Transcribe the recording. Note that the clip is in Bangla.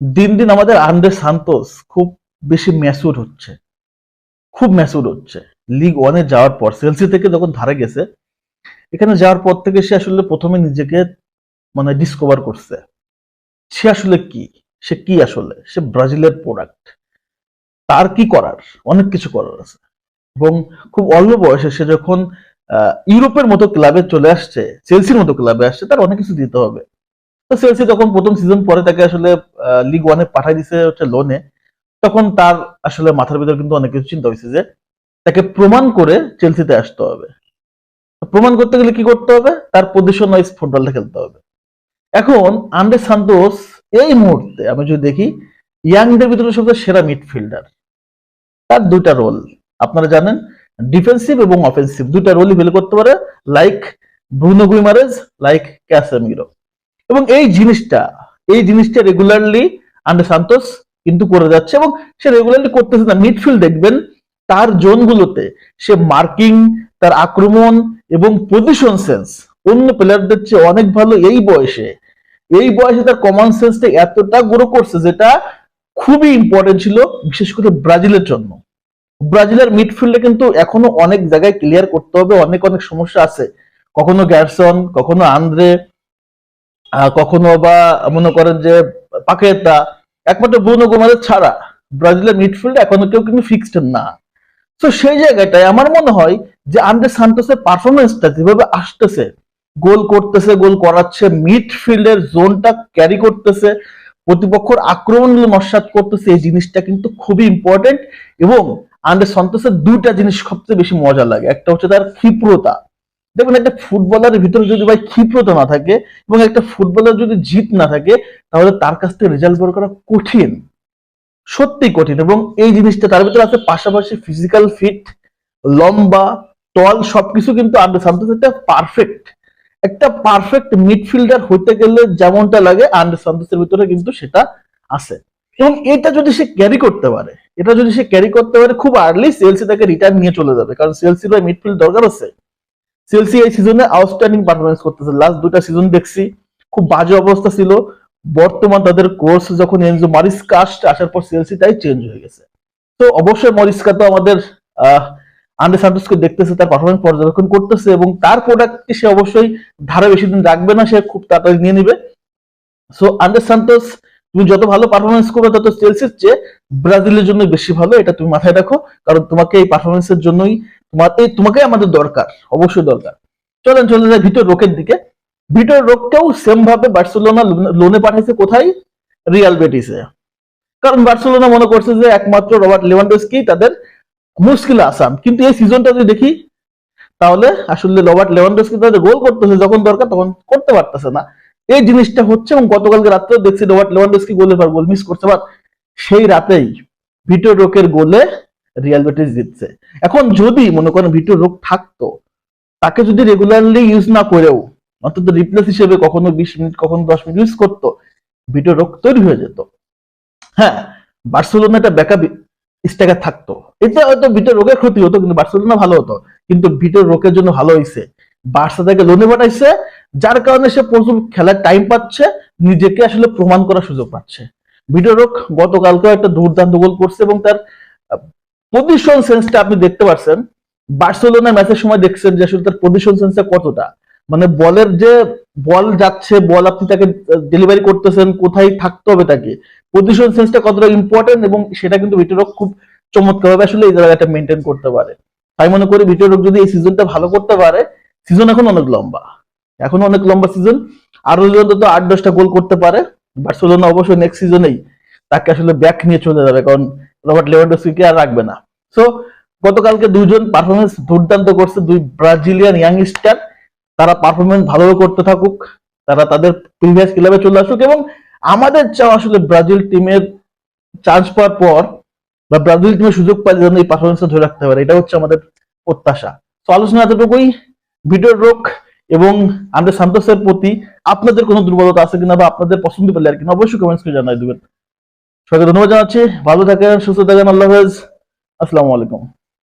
দিন দিন আমাদের আন্দ্রে সান্তোস খুব বেশি ম্যাচুর হচ্ছে। খুব ম্যাচুর হচ্ছে। লিগ ওয়ানে যাওয়ার পর সেলসি থেকে যখন ধারে গেছে, এখানে যাওয়ার পর থেকে সে আসলে প্রথমে নিজেকে মানে ডিসকভার করছে। সে আসলে কি? সে কি আসলে? সে ব্রাজিলের প্রোডাক্ট তার কি করার? অনেক কিছু করার আছে। এবং খুব অল্প বয়সে সে যখন ইউরোপের মতো ক্লাবে চলে আসছে চেলসির মতো ক্লাবে আসছে, তার অনেক কিছু দিতে হবে। তো চেলসি যখন প্রথম সিজন পরে তাকে আসলে লিগ ওয়ানে পাঠাই দিছে হচ্ছে লোনে তখন তার আসলে মাথার ভিতর কিন্তু অনেক কিছু চিন্তা হয়েছে যে তাকে প্রমাণ করে চেলসিতে আসতে হবে। প্রমাণ করতে গেলে কি করতে হবে? তার পজিশন ওয়াইজ ফুটবলটা খেলতে হবে। এখন আন্ডে সান্তোস এই মুহূর্তে আমি যদি দেখি ইয়াংদের ভিতরে সবচেয়ে সেরা মিডফিল্ডার তার দুইটা রোল আপনারা জানেন ডিফেন্সিভ এবং অফেন্সিভ দুইটা রোলই ফেল করতে পারে like Bruno Guimaraes like Casemiro এবং এই জিনিসটা এই জিনিসটা রেগুলারলি আন্ডে সান্তোস কিন্তু করে যাচ্ছে এবং সে রেগুলারলি করতেছে না। মিডফিল্ড দেখবেন, তার জোনগুলোতে সে মার্কিং তার আক্রমণ এবং পজিশন সেন্স অন্য প্লেয়ারদের চেয়ে অনেক ভালো এই বয়সে। এই বয়সে তার কমন সেন্সটা এতটা গ্রো করছে যেটা খুবই ইম্পর্টেন্ট ছিল, বিশেষ করে ব্রাজিলের জন্য। ব্রাজিলের মিডফিল্ডে কিন্তু এখনও অনেক জায়গায় ক্লিয়ার করতে হবে, অনেক অনেক সমস্যা আছে। কখনো গ্যারসন কখনো আন্দ্রে কখনো বা মনে করেন যে পাকেতা একমাত্র ব্রুনো গোমারের ছাড়া ব্রাজিলের মিডফিল্ড এখনও কেউ কিন্তু ফিক্সড না। তো সেই জায়গাটায় আমার মনে হয় যে আন্দ্রে সান্তোসের পারফরমেন্সটা যেভাবে আসতেছে, গোল করতেছে, গোল করাচ্ছে, মিডফিল্ডের জোনটা ক্যারি করতেছে, প্রতিপক্ষের আক্রমণগুলো নস্বাত করতেছে, এই জিনিসটা কিন্তু খুবই ইম্পর্টেন্ট এবং আন্ডে সন্তোষের দুইটা জিনিস সবচেয়ে বেশি মজা লাগে। একটা হচ্ছে তার ক্ষিপ্রতা। দেখুন, একটা ফুটবলারের ভিতরে যদি ভাই ক্ষিপ্রতা না থাকে এবং একটা ফুটবলার যদি জিত না থাকে, তাহলে তার কাছ থেকে রেজাল্ট বের করা কঠিন। সত্যি কঠিন এবং এই জিনিসটা তার ভিতরে আছে পাশাপাশি ফিজিক্যাল ফিট লম্বা টল সবকিছু কিন্তু আন্ডে সান্তোষ একটা পারফেক্ট একটা পারফেক্ট মিডফিল্ডার হতে গেলে যেমনটা লাগে আন্ডে সান্তোসের ভিতরে কিন্তু সেটা আছে। এবং এটা যদি সে ক্যারি করতে পারে, এটা যদি সে ক্যারি করতে পারে, খুব আর্লি সেলসি তাকে রিটার্ন নিয়ে চলে যাবে। কারণ সেলসির মিডফিল্ড দরকার আছে। সেলসি এই সিজনে আউটস্ট্যান্ডিং পারফরমেন্স করতেছে। লাস্ট দুটা সিজন দেখছি, খুব বাজে অবস্থা ছিল। বর্তমান তাদের কোর্স যখন এনজো মারিস্কা আসার পর সেলসি তাই চেঞ্জ হয়ে গেছে। তো অবশ্যই মরিস্কা তো আমাদের আন্ডে সান্তোসকে দেখতেছে, তার পারফরমেন্স পর্যবেক্ষণ করতেছে এবং তার প্রোডাক্টকে সে অবশ্যই ধারে বেশি দিন রাখবে না, সে খুব তাড়াতাড়ি নিয়ে নিবে। সো আন্ডে সান্তোস তুমি যত ভালো পারফরমেন্স করবে, তত চেলসির চেয়ে ব্রাজিলের জন্য বেশি ভালো, এটা তুমি মাথায় রাখো। কারণ তোমাকে এই পারফরমেন্সের জন্যই তোমার এই তোমাকে আমাদের দরকার, অবশ্যই দরকার। চলেন, চলে যায় ভিতর রোকের দিকে। ভিতর রোগকেও সেম ভাবে বার্সেলোনা লোনে পাঠাইছে কোথায়? রিয়াল বেটিসে কারণ বার্সেলোনা মনে করছে যে একমাত্র রবার্ট লেভানডস্কি তাদের মুশকিল আসান কিন্তু এই সিজনটা যদি দেখি, তাহলে আসলে রবার্ট লেভানডস্কি তাদের গোল করতেছে, যখন দরকার তখন করতে পারতেছে না। এই জিনিসটা হচ্ছে এবং গতকালকে রাত্রে দেখছি রবার্ট লেভানডস্কি গোলের পর গোল মিস করছে। বাট সেই রাতেই ভিটোর রোকের গোলে রিয়াল বেটিস জিতছে এখন যদি মনে করেন ভিটোর রোগ থাকতো, তাকে যদি রেগুলারলি ইউজ না করেও অন্তত রিপ্লেস হিসেবে কখনো বিশ মিনিট, কখনো দশ মিনিট ইউজ করতো ভিডিও রোগ তৈরি হয়ে যেত। হ্যাঁ বার্সেলোনা একটা ব্যাকআপ স্ট্রাইকার থাকতো। এতে হয়তো ভিডিও রোগের ক্ষতি হতো, কিন্তু বার্সেলোনা ভালো হতো। কিন্তু ভিডিও রোগের জন্য ভালো হয়েছে বার্সা থেকে লোনে পাঠাইছে, যার কারণে সে প্রচুর খেলার টাইম পাচ্ছে, নিজেকে আসলে প্রমাণ করার সুযোগ পাচ্ছে। ভিডিও রোগ গতকালকেও একটা দুর্দান্ত গোল করছে এবং তার পজিশন সেন্সটা আপনি দেখতে পাচ্ছেন বার্সেলোনা ম্যাচের সময় দেখছেন যে আসলে তার পজিশন সেন্সটা কতটা। মানে বলের যে বল যাচ্ছে, বল আপনি তাকে ডেলিভারি করতেছেন, কোথায় থাকতে হবে তাকে। পজিশন সেন্সটা কতটা ইম্পর্টেন্ট এবং সেটা কিন্তু ভিটোরক খুব চমৎকার ভাবে আসলে এই জায়গাটা মেনটেন করতে পারে। তাই মনে করি ভিটোরক যদি এই সিজনটা ভালো করতে পারে সিজন এখন অনেক লম্বা। এখন অনেক লম্বা সিজন আরও যদি অন্তত আট, দশটা গোল করতে পারে। বার্সেলোনা অবশ্যই নেক্সট সিজনেই তাকে আসলে ব্যাক নিয়ে চলে যাবে। কারণ রবার্ট লেভানডস্কিকে আর রাখবে না। সো গতকালকে দুইজন পারফরমেন্স দুর্দান্ত করছে, দুই ব্রাজিলিয়ান ইয়াং স্টার তারা পারফরমেন্স ভালোভাবে করতে থাকুক, তারা তাদের প্রিভিয়াস ক্লাবে চলে আসুক এবং আমাদের চাও আসলে ব্রাজিল টিমের চান্স পাওয়ার পর বা ব্রাজিল টিমের সুযোগ পাইলে যেন এই পারফরমেন্সটা ধরে রাখতে পারে, এটা হচ্ছে আমাদের প্রত্যাশা। তো আলোচনা এতটুকুই, ভিডিওর রোগ এবং আমাদের সান্তোসের প্রতি আপনাদের কোনো দুর্বলতা আছে কিনা বা আপনাদের পছন্দ পেলে আর কিনা অবশ্যই কমেন্টস করে জানাই দেবেন। সবাইকে ধন্যবাদ জানাচ্ছি। ভালো থাকেন সুস্থ থাকেন। আল্লাহ হাফেজ। আসসালামু আলাইকুম।